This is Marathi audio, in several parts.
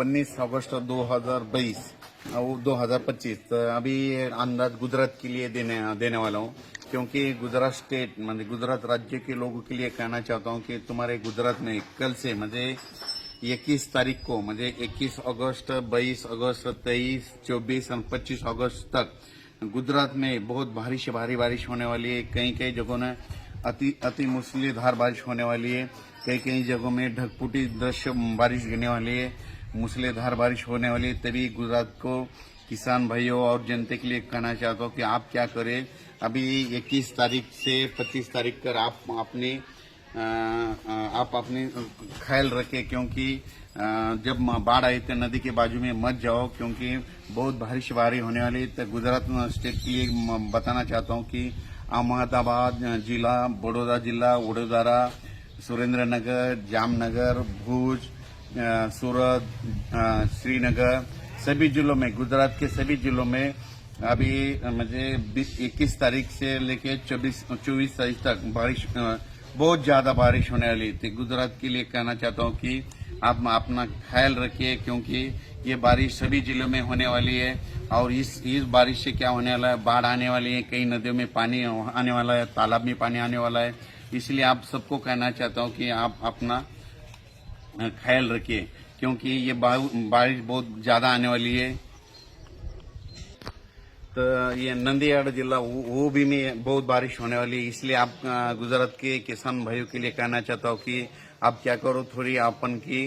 उन्नीस अगस्त 2022 दो हजार पच्चीस. अभी अंदाज गुजरात के लिए देने देने वाला हूँ क्योंकि गुजरात स्टेट मतलब म्हणजे गुजरात राज्य के लोगों के लिए कहना चाहता हूँ कि तुम्हारे गुजरात में कल से म्हणजे मुझे इक्कीस तारीख को म्हणजे मुझे इक्कीस अगस्त बाईस अगस्त तेईस चौबीस और पच्चीस अगस्त तक गुजरात में बहुत भारी से भारी बारिश होने वाली है. कई कई जगहों में अति अति मूसलीधार बारिश होने वाली है. कई कई जगहों में ढकपुटी दृश्य बारिश गिरने वाली है. मूसलेधार बारिश होने वाली तभी गुजरात को किसान भाइयों और जनता के लिए कहना चाहता हूँ कि आप क्या करें। अभी 21 तारीख से 25 तारीख तक आप अपने आप अपने ख्याल रखें, क्योंकि जब बाढ़ आई तो नदी के बाजू में मत जाओ, क्योंकि बहुत बारिश बारी होने वाली तो गुजरात स्टेट के लिए बताना चाहता हूँ कि अहमदाबाद जिला, बड़ौदा जिला, वडोदरा, सुरेंद्रनगर, जामनगर, भुज सूरत श्रीनगर, सभी जिलों में, गुजरात के सभी जिलों में अभी मुझे इक्कीस तारीख से लेके चौबीस चौबीस तारीख तक बारिश बहुत ज़्यादा बारिश होने वाली थी। गुजरात के लिए कहना चाहता हूँ कि आप अपना ख्याल रखिए क्योंकि ये बारिश सभी जिलों में होने वाली है और इस इस बारिश से क्या होने वाला है? बाढ़ आने वाली है, कई नदियों में पानी आने वाला है, तालाब में पानी आने वाला है। इसलिए आप सबको कहना चाहता हूँ कि आप अपना ख्याल रखिए, क्योंकि ये बारिश बहुत ज़्यादा आने वाली है। तो ये नंदीगढ़ जिला, वो भी में बहुत बारिश होने वाली है, इसलिए आप गुजरात के किसान भाइयों के लिए कहना चाहता हूँ कि आप क्या करो, थोड़ी अपन की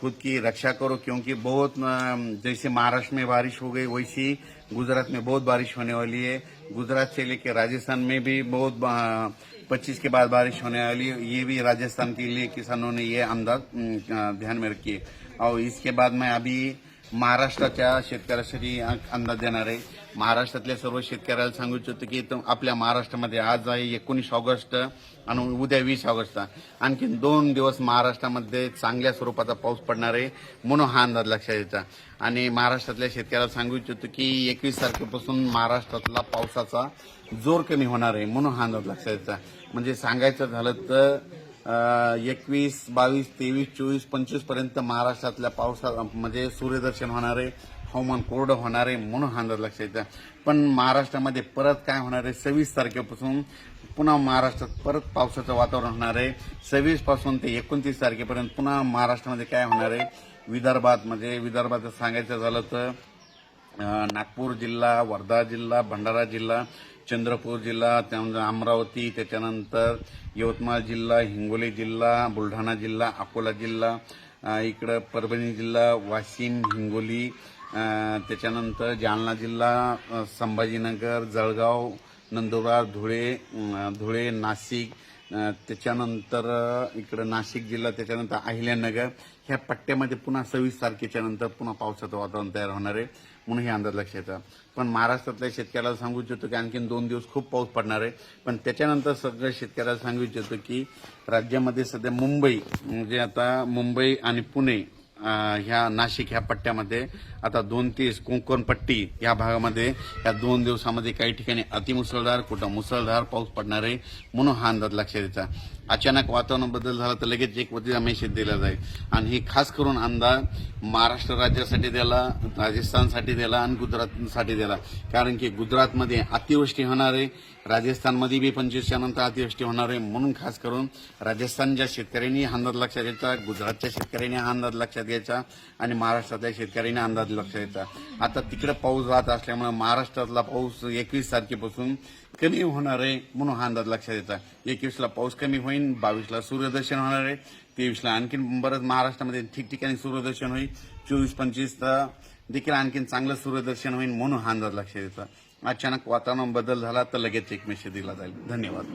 खुद की रक्षा करो, क्योंकि बहुत जैसे महाराष्ट्र में बारिश हो गई, वैसी गुजरात में बहुत बारिश होने वाली है। गुजरात से लेकर राजस्थान में भी बहुत पच्चीस के बाद बारिश होने वाली है। ये भी राजस्थान के लिए किसानों ने ये अंदाज ध्यान में रखिए। और इसके बाद मैं अभी महाराष्ट्राच्या शेतकऱ्यासाठी अं- अंदाज देणार आहे महाराष्ट्रातल्या सर्व शेतकऱ्याला सांगू इच्छितो की आपल्या महाराष्ट्रामध्ये आज आहे एकोणीस ऑगस्ट आणि उद्या वीस ऑगस्ट. आणखी दोन दिवस महाराष्ट्रामध्ये चांगल्या स्वरूपाचा पाऊस पडणार आहे म्हणून हा अंदाज लक्षात यायचा आणि महाराष्ट्रातल्या शेतकऱ्याला सांगू इच्छितो की एकवीस तारखेपासून महाराष्ट्रातला पावसाचा जोर कमी होणार आहे म्हणून हा अंदाज लक्षात यायचा म्हणजे सांगायचं झालं तर एकवीस बावीस तेवीस चोवीस पंचवीसपर्यंत महाराष्ट्रातल्या पावसा म्हणजे सूर्यदर्शन होणार आहे. हवामान कोरडं होणार आहे म्हणून हा अंदाज लक्षात येतं पण महाराष्ट्रामध्ये परत काय होणार आहे? सव्वीस तारखेपासून पुन्हा महाराष्ट्रात परत पावसाचं वातावरण होणार आहे. सव्वीसपासून ते एकोणतीस तारखेपर्यंत पुन्हा महाराष्ट्रामध्ये काय होणार आहे? विदर्भात म्हणजे विदर्भात सांगायचं झालं तर नागपूर जिल्हा वर्धा जिल्हा भंडारा जिल्हा चंद्रपूर जिल्हा त्यानंतर अमरावती त्याच्यानंतर यवतमाळ जिल्हा हिंगोली जिल्हा बुलढाणा जिल्हा अकोला जिल्हा इकडं परभणी जिल्हा वाशिम हिंगोली त्याच्यानंतर जालना जिल्हा संभाजीनगर जळगाव नंदुरबार धुळे धुळे नाशिक त्याच्यानंतर इकडं नाशिक जिल्हा त्याच्यानंतर अहिल्यानगर. ह्या पट्ट्यामध्ये पुन्हा सव्वीस तारखेच्या नंतर पुन्हा पावसाचं वातावरण तयार होणार आहे म्हणून हे अंदाज लक्षात पण महाराष्ट्रातल्या शेतकऱ्याला सांगू इच्छितो की आणखीन दोन दिवस खूप पाऊस पडणार आहे. पण त्याच्यानंतर सगळ्या शेतकऱ्याला सांगू इच्छितो की राज्यामध्ये सध्या मुंबई म्हणजे आता मुंबई आणि पुणे ह्या नाशिक ह्या पट्ट्यामध्ये आता दोन तीस कोकण पट्टी या भागामध्ये या दोन दिवसामध्ये काही ठिकाणी अतिमुसळधार कुठं मुसळधार पाऊस पडणार आहे म्हणून हा अंदाज लक्षात यायचा अचानक वातावरण बदल झाला तर लगेच एक वतीचा मेसेज दिला जाईल. आणि हे खास करून अंदाज महाराष्ट्र राज्यासाठी दिला राजस्थानसाठी दिला आणि गुजरातसाठी दिला. कारण की गुजरातमध्ये अतिवृष्टी होणार आहे राजस्थानमध्ये बी पंचवीसच्या नंतर अतिवृष्टी होणार आहे म्हणून खास करून राजस्थानच्या शेतकऱ्यांनी हा अंदाज लक्षात घ्यायचा गुजरातच्या शेतकऱ्यांनी हा अंदाज लक्षात घ्यायचा आणि महाराष्ट्रातल्या शेतकऱ्यांनी अंदाज लक्षात घ्यायचा आता तिकडे पाऊस राहत असल्यामुळे महाराष्ट्रातला पाऊस एकवीस तारखेपासून कमी होणार आहे म्हणून हा अंदाज लक्षात येतात एकवीसला पाऊस कमी होईल. बावीसला सूर्यदर्शन होणार आहे तेवीसला आणखीन बरंच महाराष्ट्रामध्ये ठिकठिकाणी सूर्यदर्शन होईल. चोवीस पंचवीसला देखील आणखीन चांगलं सूर्यदर्शन होईल म्हणून हा अंदाज लक्षात येतात अचानक वातावरण बदल झाला तर लगेच एक मेसेज दिला जाईल. धन्यवाद.